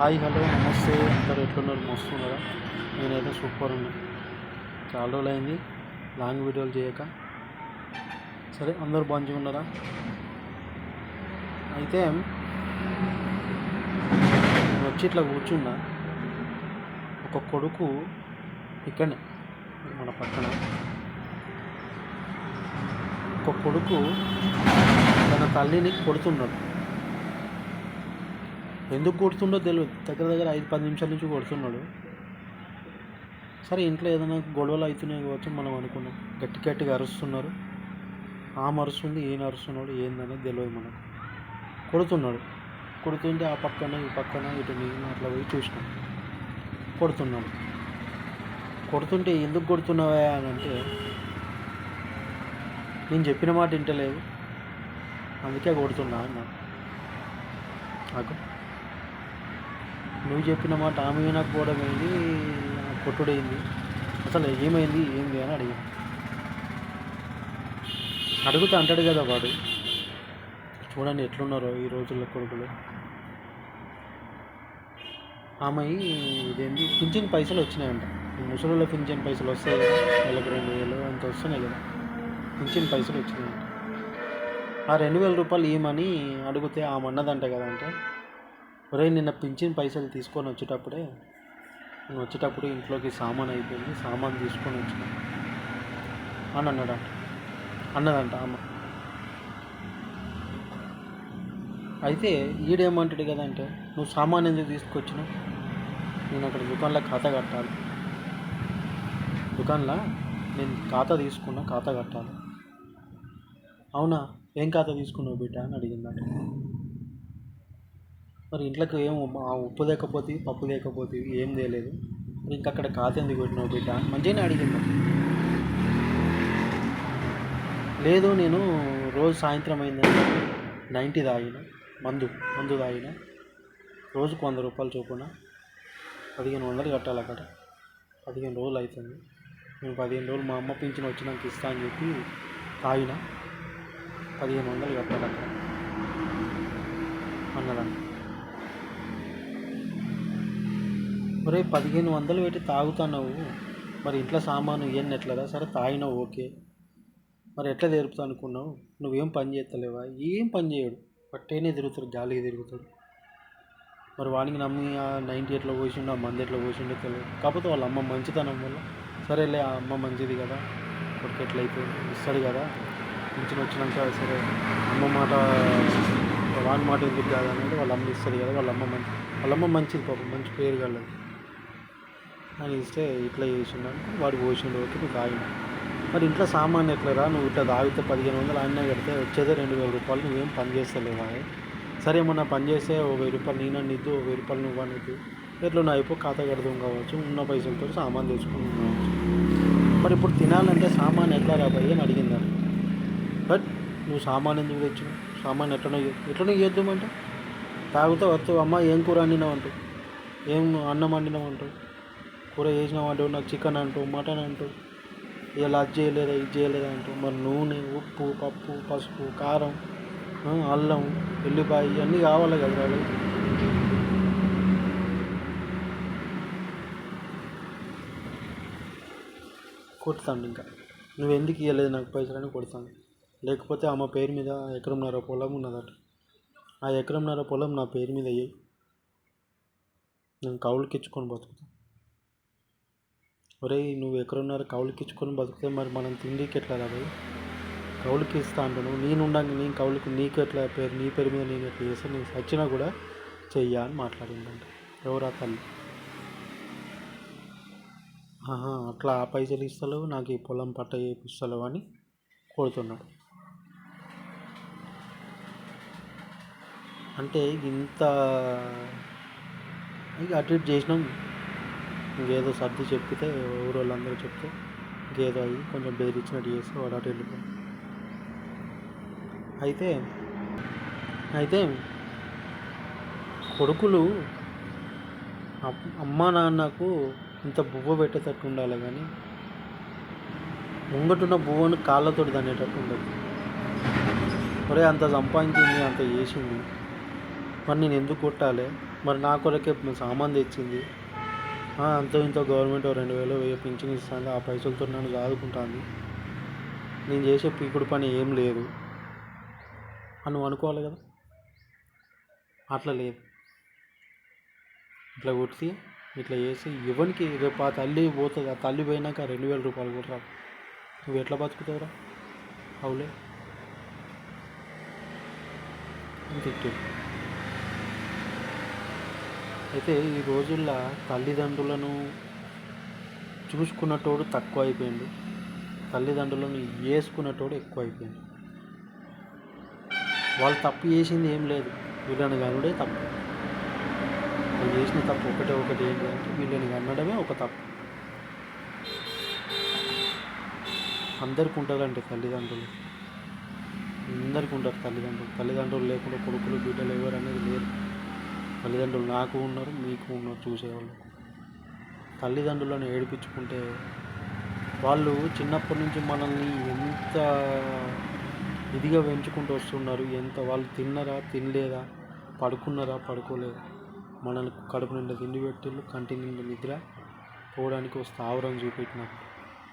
Hi hello నమస్తే. అందరు ఎట్లున్నారు? మస్తు ఉన్నారా నేనైతే సూపర్ ఉన్నా. చాలా రోజులు అయింది లాంగ్ వీడియోలు చేయక. సరే అందరు మంచిగా ఉన్నారా? అయితే నేను వచ్చి ఇట్లా కూర్చున్నా. ఒక కొడుకు ఇక్కడనే మన పక్కన. ఒక కొడుకు తన తల్లిని కొడుతున్నాడు. ఎందుకు కొడుతుండో తెలియదు దగ్గర దగ్గర ఐదు పది నిమిషాల నుంచి కొడుతున్నాడు. సరే ఇంట్లో ఏదైనా గొడవలు అవుతున్నాయి కావచ్చు మనం అనుకున్నాం. గట్టి గట్టిగా అరుస్తున్నారు. ఆమె అరుస్తుంది ఈయన అరుస్తున్నాడు ఏందనేది తెలియదు మనకు. కొడుతున్నాడు. కొడుతుంటే ఆ పక్కన ఈ పక్కన ఇటు నేను అట్లా పోయి చూసినాం. కొడుతున్నాడు. కొడుతుంటే ఎందుకు కొడుతున్నావా అని అంటే నేను చెప్పిన మాట వింటలేదు. అందుకే కొడుతున్నా అన్నాడు. నాకు నువ్వు చెప్పిన మాట ఆమె వినకపోవడం ఏంది? కొట్టుడైంది. అసలు ఏమైంది? ఏంది అని అడిగాను. అడుగుతా అంటాడు కదా వాడు. చూడండి ఎట్లున్నారో ఈ రోజుల్లో కొడుకులు. ఆమె ఇదేంది? పింఛన్ పైసలు వచ్చినాయంట. ముసలిలో పింఛన్ పైసలు వస్తాయి నెలకు రెండు వేలు అంత వస్తున్నాయి కదా? పింఛన్ పైసలు వచ్చినాయంట. ఆ రెండు వేల రూపాయలు ఏమని అడిగితే ఆమె అన్నదంట కదా అంటే ఒరే నిన్న పింఛన్ పైసలు తీసుకొని వచ్చేటప్పుడే నేను వచ్చేటప్పుడు ఇంట్లోకి సామాన్ అయిపోయింది సామాన్ తీసుకొని వచ్చిన. అని అన్నాడంట అన్నదంట అమ్మ. అయితే ఈడేమంటాడు కదంటే నువ్వు సామాన్ ఎందుకు తీసుకొచ్చినావు? నేను అక్కడ దుకాణంలో ఖాతా కట్టాలి. దుకాణంలో నేను ఖాతా తీసుకున్నా ఖాతా కట్టాలి. అవునా? ఏం ఖాతా తీసుకున్నావు బిడ్డ? అని అడిగిందంట. మరి ఇంట్లోకి ఏం ఉప్పు లేకపోతే పప్పు లేకపోతే ఏం తేలేదు మరి ఇంక అక్కడ కాత ఎందుకు పెట్టినావు బిడ్డ? మంచిగానే అడిగింది లేదు నేను రోజు సాయంత్రం అయిందంటే నైంటీ తాగిన మందు మందు తాగిన. రోజుకు వంద రూపాయలు చొప్పున పదిహేను వందలు కట్టాలి అక్కడ. పదిహేను రోజులు అవుతుంది నేను పదిహేను రోజులు మా అమ్మ పింఛన్ వచ్చినాక ఇస్తా అని చెప్పి తాగిన. పదిహేను వందలు కట్టాలి అక్కడ. అన్నదంట ఒరే పదిహేను వందలు పెట్టి తాగుతున్నావు. మరి ఇంట్లో సామాను ఇవన్నీ ఎట్లరా సరే తాగినావు ఓకే. మరి ఎట్లా తెరుపుతా అనుకున్నావు? నువ్వేం పని చేస్తలేవా ఏం పని చేయడు. పట్టేనే తిరుగుతాడు గాలికి తిరుగుతాడు. మరి వానికి నమ్మి ఆ నైంటీ ఎట్లా పోసిండో ఆ మంది ఎట్లా పోసిండో తెలియదు కాకపోతే వాళ్ళ అమ్మ మంచితనం వల్ల సరేలే ఆ అమ్మ మంచిది కదా కొడుకు ఎట్లా అయిపోయింది ఇస్తాడు కదా పింఛన్ వచ్చినాక సరే అమ్మ మాట వాని మాట ఎందుకు కాదు వాళ్ళ అమ్మ ఇస్తుంది కదా వాళ్ళ అమ్మ మంచి వాళ్ళ అమ్మ మంచిది పాపం మంచి పేరు కలదు అని ఇస్తే ఇట్లా చేసిండు వాడు పోసిండు ఓకే నువ్వు ఆగిన మరి ఇంట్లో సామాన్ ఎట్లరా నువ్వు ఇట్లా తాగితే పదిహేను వందలు ఆయన కడితే వచ్చేదే రెండు వేల రూపాయలు నువ్వేం పని చేస్తలేవా? సరే ఏమన్నా పని చేస్తే ఓ వెయ్యి రూపాయలు నేను నిద్దు ఓ వెయ్యి రూపాయలు నువ్వు అనేది ఎట్లా నువ్వు అయిపో ఖాతా కడదాం కావచ్చు ఉన్న పైసలతో సామాన్ తెచ్చుకుని కావచ్చు. మరి ఇప్పుడు తినాలంటే సామాన్ ఎట్లా రాబాయి అని అడిగిందని బట్ నువ్వు సామాన్ ఎందుకు తెచ్చావు సామాన్ ఎట్లనో ఎట్లనో చేద్దామంటే తాగుతా వస్తావు అమ్మ ఏం కూర వండినావు అంటావు? ఏం అన్నం వండినావు అంటావు? కూర చేసినావు అంటావు నాకు చికెన్ అంటూ మటన్ అంటూ ఇలా అది చేయలేదా ఇది చేయలేదా అంటూ మరి నూనె ఉప్పు పప్పు పసుపు కారం అల్లం ఎల్లిపాయ ఇవన్నీ కావాలి కదా వాళ్ళు కొడతాను ఇంకా. నువ్వు ఎందుకు ఇవ్వలేదు నాకు పైసలని కొడతాను. లేకపోతే ఆమె పేరు మీద ఎకరంన్నర పొలం ఉన్నదట. ఆ ఎకరంన్నర పొలం నా పేరు మీద అయ్యి నేను కౌలుకి ఇచ్చుకొని బతుకుతాను ఒరేయ్ నువ్వు ఎక్కడున్నారు? కౌలుకి ఇచ్చుకొని బతికితే మరి మనం తిండికి ఎట్లా రాదు కౌలుకి ఇస్తా అంటాను నేను ఉండగా నేను కౌలుకి నీకు ఎట్లా పేరు నీ పేరు మీద నేను ఎట్లా చేస్తే? నేను సచ్చినా కూడా చెయ్యా అని మాట్లాడిందంట. ఎవరా తల్లి? ఆహా అట్లా ఆ పైసలు ఇస్తలేవు నాకు ఈ పొలం పట్ట చేపిస్తలేవు అని కొడుతున్నాడు. అంటే ఇంత ఇక అటు ఇటు చేసినాం. ఇంకేదో సర్ది చెప్పితే ఊరు వాళ్ళందరూ చెప్తే ఇంకేదో అయ్యి కొంచెం బెదిరించినట్టు చేస్తే వాడు అటు వెళ్ళిపోయి అయితే అయితే కొడుకులు అప్- అమ్మా నాన్నకు ఇంత బువ్వ పెట్టేటట్టు ఉండాలి కానీ ముంగటున్న బువ్వను కాళ్ళతో దనేటట్టు ఉండదు. ఒరే అంత సంపాదించింది అంత చేసింది. మరి నేను ఎందుకు కొట్టాలి? మరి నా కొరకే సామాన్ తెచ్చింది. అంతో ఇంతో గవర్నమెంట్ ఓ రెండు వేలు వెయ్యి పింఛన్ ఇస్తుంది. ఆ పైసలతో నన్ను చదువుకుంటుంది నేను చేసే పీకుడు పని ఏం లేదు. అని నువ్వు అనుకోవాలి కదా? అట్లా లేదు. ఇట్లా కొట్టి ఇట్లా చేసి ఎవరికి రేపు ఆ తల్లి పోతుంది. ఆ తల్లి పోయినాక రెండు వేల రూపాయలు కూడా రావు నువ్వు ఎట్లా బతుకుతావురా? అవులే. అని తిట్టాడు అయితే ఈ రోజుల్లో తల్లిదండ్రులను చూసుకున్నటోడు తక్కువ అయిపోయిండు తల్లిదండ్రులను వేసుకున్నటోడు ఎక్కువ అయిపోయింది వాళ్ళు తప్పు చేసింది ఏం లేదు. వీళ్ళని కనుడే తప్పు. వాళ్ళు చేసిన తప్పు ఒకటే ఒకటి ఏంటి అంటే వీళ్ళని కనడమే ఒక తప్పు. అందరికి ఉంటారంటే తల్లిదండ్రులు. అందరికి ఉంటారు తల్లిదండ్రులు. తల్లిదండ్రులు లేకుండా కొడుకులు బిడ్డలు ఎవరు అనేది లేరు. తల్లిదండ్రులు నాకు ఉన్నారు మీకు ఉన్నారు చూసేవాళ్ళు. తల్లిదండ్రులను ఏడిపించుకుంటే వాళ్ళు చిన్నప్పటి నుంచి మనల్ని ఎంత ఇదిగా పెంచుకుంటూ వస్తున్నారు ఎంత వాళ్ళు తిన్నరా తినలేదా పడుకున్నారా పడుకోలేదా. మనల్ని కడుపు నిండా తిండి పెట్టిళ్ళు కంటి నిండా నిద్ర పోవడానికి ఒక స్థావరం చూపెట్టిన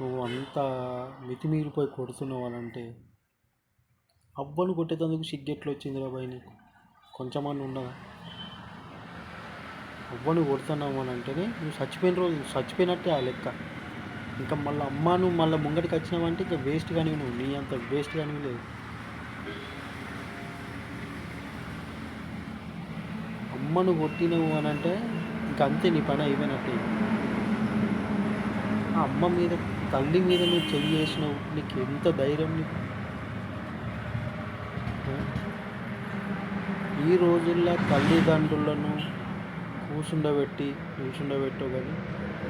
నువ్వు అంత మితిమీరిపోయి కొడుతున్నావు వాళ్ళంటే అవ్వను కొట్టేటందుకు సిగ్గెట్లు వచ్చింది రా బాయ్ నీకు. కొంచెమన్నా ఉండదా అవ్వను కొడుతున్నావు అని అంటేనే నువ్వు చచ్చిపోయిన రోజు చచ్చిపోయినట్టే ఆ లెక్క. ఇంకా మళ్ళీ అమ్మ నువ్వు మళ్ళీ ముంగటికి వచ్చినావంటే ఇంకా వేస్ట్ కానీ నువ్వు నీ అంత వేస్ట్ కానీ లేదు. అమ్మను కొట్టినవు అని అంటే ఇంక అంతే నీ పని అయిపోయినట్టే. ఆ అమ్మ మీద తల్లి మీద నువ్వు చెయ్యి చేసినావు నీకు ఎంత ధైర్యం నీకు? ఈ రోజుల్లో తల్లిదండ్రులను కూర్చుండబెట్టి నిల్చుండబెట్టో కానీ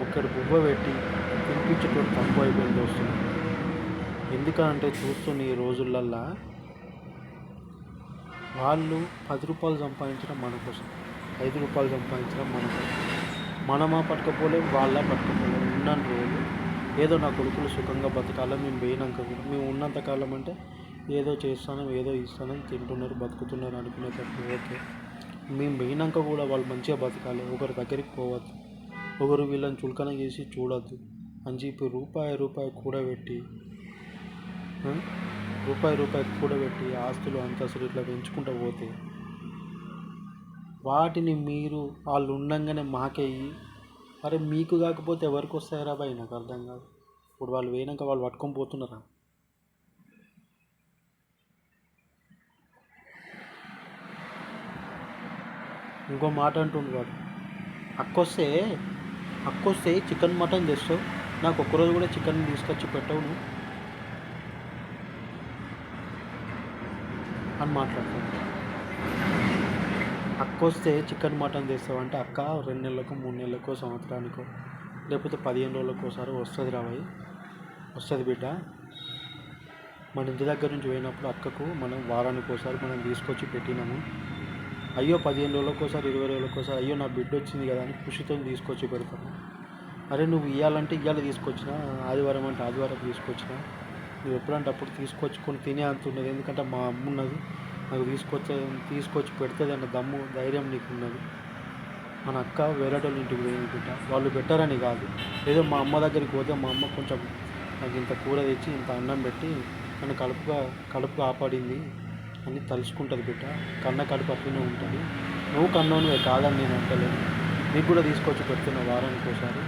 ఒక్కడి బువ్వ పెట్టి తినిపించేటోడు తక్కువ అయిపోయింది వస్తుంది ఎందుకంటే చూస్తున్న ఈ రోజులల్లా వాళ్ళు పది రూపాయలు సంపాదించడం మన కోసం ఐదు రూపాయలు సంపాదించడం మన కోసం. మనమా పట్టుకపోలేము వాళ్ళ పట్టుకపోలేము ఉన్నాను రోజు ఏదో నా కొడుకులు సుఖంగా బతకాల మేము పోయినాక మేము ఉన్నంత కాలం అంటే ఏదో చేస్తాను ఏదో ఇస్తాను తింటున్నారు బతుకుతున్నారు అనుకునేటప్పుడు ఓకే. మేము పోయినాక కూడా వాళ్ళు మంచిగా బతకాలి. ఒకరి దగ్గరికి పోవద్దు. ఒకరు వీళ్ళని చులకన చేసి చూడొద్దు అని చెప్పి రూపాయి రూపాయి కూడబెట్టి రూపాయి రూపాయి కూడబెట్టి ఆస్తులు అంతస్తులు ఇట్లా పెంచుకుంటూ పోతే వాటిని మీరు వాళ్ళు ఉండంగానే మాకేయి అరే మీకు కాకపోతే ఎవరికి వస్తాయరా బాయ్? నాకు అర్థం కాదు. ఇప్పుడు వాళ్ళు పోయినాక వాళ్ళు పట్టుకొని పోతున్నారా? ఇంకో మాట అంటుండు వాడు. అక్కొస్తే అక్కొస్తే చికెన్ మటన్ తెస్తావు నాకు ఒక్కరోజు కూడా చికెన్ తీసుకొచ్చి పెట్టవు నువ్వు. అని మాట్లాడుతాను అక్కొస్తే చికెన్ మటన్ తెస్తావు అంటే అక్క రెండు నెలలకు మూడు నెలలకు సంవత్సరానికో లేకపోతే పదిహేను రోజులకు ఒకసారి వస్తుంది రావాయి వస్తుంది బిడ్డ. మన ఇంటి దగ్గర నుంచి పోయినప్పుడు అక్కకు మనం వారానికి ఒకసారి మనం తీసుకొచ్చి పెట్టినాము. అయ్యో పదిహేను రోజులకు ఒకసారి ఇరవై రోజులకు ఒకసారి అయ్యో నా బిడ్డ వచ్చింది కదా అని ఖుషితో తీసుకొచ్చి పెడతాను అరే నువ్వు ఇవ్వాలంటే ఇవాళ తీసుకొచ్చిన ఆదివారం అంటే ఆదివారం తీసుకొచ్చిన. నువ్వు ఎప్పుడంటే అప్పుడు తీసుకొచ్చుకొని తినే అంత ఉన్నది. ఎందుకంటే మా అమ్మ ఉన్నది. నాకు తీసుకొచ్చే తీసుకొచ్చి పెడుతుంది అన్న దమ్ము ధైర్యం నీకు ఉన్నది. మన అక్క వేరేటోళ్ళ ఇంటికి పోయింది వాళ్ళు పెట్టారని కాదు. ఏదో మా అమ్మ దగ్గరికి పోతే మా అమ్మ కొంచెం నాకు ఇంత కూర తెచ్చి ఇంత అన్నం పెట్టి నన్ను కడుపుగా కడుపు కాపాడింది అని తలుచుకుంటుంది బిడ్డ. కన్న కడుపు అట్లనే ఉంటుంది. నువ్వు కన్నోనివే కాదని నేను అంటలేను. నీకు కూడా తీసుకొచ్చి పెడుతున్నా వారానికి ఒకసారి.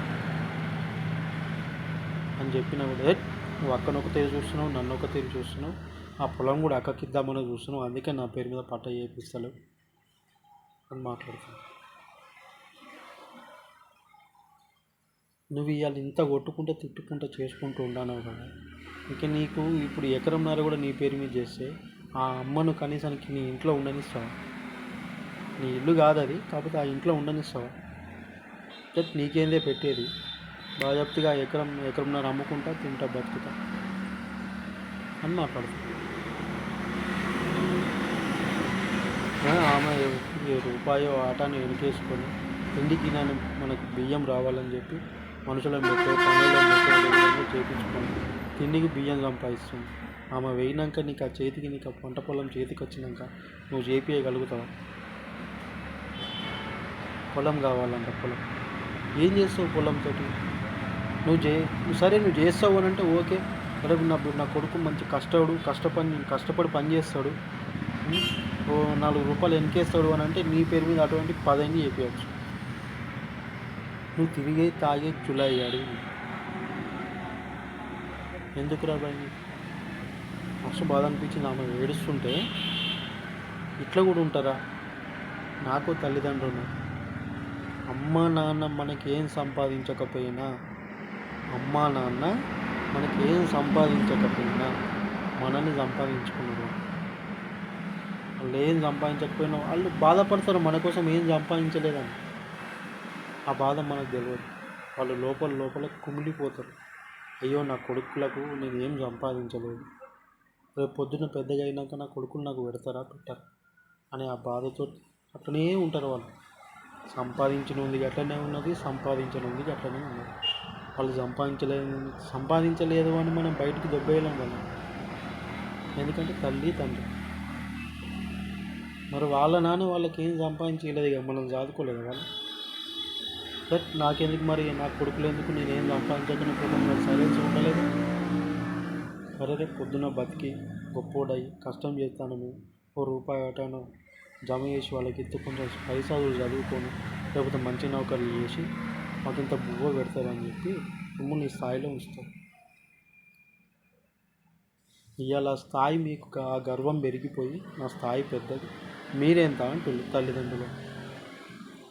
అని చెప్పినా కూడా "ఏ, నువ్వు అక్కను ఒక తీరు చూస్తున్నావు నన్ను ఒక తీరు చూస్తున్నావు. ఆ పొలం కూడా అక్కకి ఇద్దామని చూస్తున్నావు. అందుకే నా పేరు మీద పట్ట చేపిస్తలేవు. అని మాట్లాడుతున్నాను నువ్వు ఇవాళ ఇంత కొట్టుకుంటూ తిట్టుకుంటూ చేసుకుంటూ ఉండాను కదా. ఇంకా నీకు ఇప్పుడు ఎకరంన్నర కూడా నీ పేరు మీద చేస్తే ఆ అమ్మను కనీసానికి నీ ఇంట్లో ఉండనిస్తావు. నీ ఇల్లు కాదు అది కాకపోతే ఆ ఇంట్లో ఉండనిస్తావు. జట్ నీకేందే పెట్టేది. బాజప్తిగా ఎకరం ఎకరంన్నర అమ్ముకుంటా తింటా బతుకుతా. అని మాట్లాడుతుంది. ఆమె రూపాయో ఆటాన్ని వెనకేసుకొని తిండికి నేను మనకు బియ్యం రావాలని చెప్పి మనుషులను పెట్టే పనులను పెట్టే చేయించుకొని తిండికి బియ్యం సంపాదిస్తుంది. ఆమె వేయినాక నీకు ఆ చేతికి నీకు ఆ పంట పొలం చేతికి వచ్చినాక నువ్వు చేపియగలుగుతావా పొలం కావాలంట పొలం. ఏం చేస్తావు పొలంతో నువ్వు చే సరే నువ్వు చేస్తావు అని అంటే ఓకే. సరే నా నా కొడుకు మంచి కష్టపడు కష్టపడి కష్టపడి పని చేస్తాడు. ఓ నాలుగు రూపాయలు వెనకేస్తాడు అని అంటే నీ పేరు మీద అటువంటి పదైంది చెప్పవచ్చు నువ్వు తిరిగే తాగే చులయ్యాడు ఎందుకురా బాయ్ మస్తు బాధ అనిపించింది ఆమె ఏడుస్తుంటే. ఇట్లా కూడా ఉంటారా? నాకు తల్లిదండ్రులు. అమ్మ నాన్న మనకి ఏం సంపాదించకపోయినా అమ్మ నాన్న మనకి ఏం సంపాదించకపోయినా మనల్ని సంపాదించుకున్నారు. వాళ్ళు ఏం సంపాదించకపోయినా వాళ్ళు బాధపడతారు మన కోసం ఏం సంపాదించలేదని. ఆ బాధ మనకు తెలియదు వాళ్ళు లోపల లోపల కుమిలిపోతారు. అయ్యో నా కొడుకులకు నేను ఏం సంపాదించలేదు. రేపు పొద్దున్న పెద్దగా అయినాక నా కొడుకులు నాకు పెడతారా పెట్టారు అనే ఆ బాధతో అట్లనే ఉంటారు వాళ్ళు. సంపాదించిన ఉంది అట్లనే ఉన్నది సంపాదించిన ఉంది అట్లనే ఉన్నది. వాళ్ళు సంపాదించలేదు సంపాదించలేదు అని మనం బయటికి దొబ్బేయలేం కదా. ఎందుకంటే తల్లి తండ్రి. మరి వాళ్ళ నాన్న వాళ్ళకి ఏం సంపాదించలేదు ఇక మనం చదువుకోలేదు వాళ్ళు? బట్ నాకెందుకు మరి నా కొడుకులు ఎందుకు నేనేం సంపాదించకుండా పోతాను మరి సైలెన్స్ ఉండలేదు? సరే రేపు పొద్దున బతికి గొప్పోడై కష్టం చేస్తాను ఓ రూపాయి అటాను జమ చేసి వాళ్ళకి ఇస్తే కొంచెం పైసలు చదువుకొని లేకపోతే మంచి నౌకర్లు చేసి మాకింత ఇంత బువ్వ పెడతారని చెప్పి మిమ్మల్ని స్థాయిలో ఉంచుతారు. ఇవాళ స్థాయి మీకు ఆ గర్వం పెరిగిపోయి నా స్థాయి పెద్దది. మీరెంత అంటున్నారు తల్లిదండ్రులు.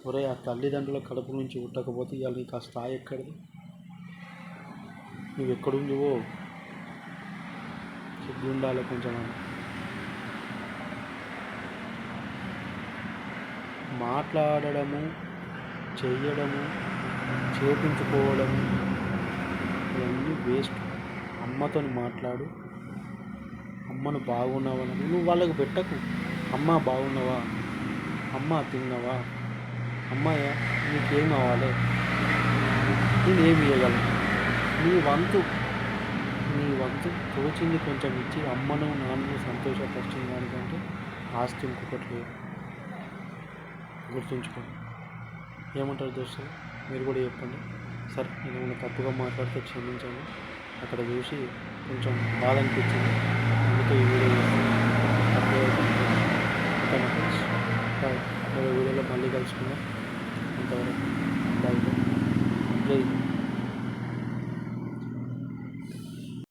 ఒరే ఆ తల్లిదండ్రుల కడుపు నుంచి పుట్టకపోతే ఇవాళ నీకు ఆ స్థాయి ఎక్కడిది? నువ్వు ఎక్కడుండివో సిగ్గు కొంచెం మాట్లాడడము చేయడము చేపించుకోవడము ఇవన్నీ వేస్ట్. అమ్మతో మాట్లాడు. అమ్మను బాగున్నావా? నువ్వు వాళ్ళకు పెట్టకు. అమ్మ బాగున్నావా? అమ్మ తిన్నావా? అమ్మాయ నీకేం కావాలి? నేను ఏమి ఇవ్వగలను నీ వంతు నీ తోచింది కొంచెం ఇచ్చి అమ్మను నాన్నను సంతోషపరిచిన దానికంటే ఆస్తి ఇంకొకటి లేదు. గుర్తుంచుకోండి. ఏమంటారు దోస్తు? మీరు కూడా చెప్పండి. సరే నేను తప్పుగా మాట్లాడితే క్షమించాను అక్కడ చూసి కొంచెం బాధ అనిపించింది. అందుకే ఈ వీడియో వీడియోలో మళ్ళీ కలుసుకుందాం. ఇంతవరకు బాయ్. జై హింద్.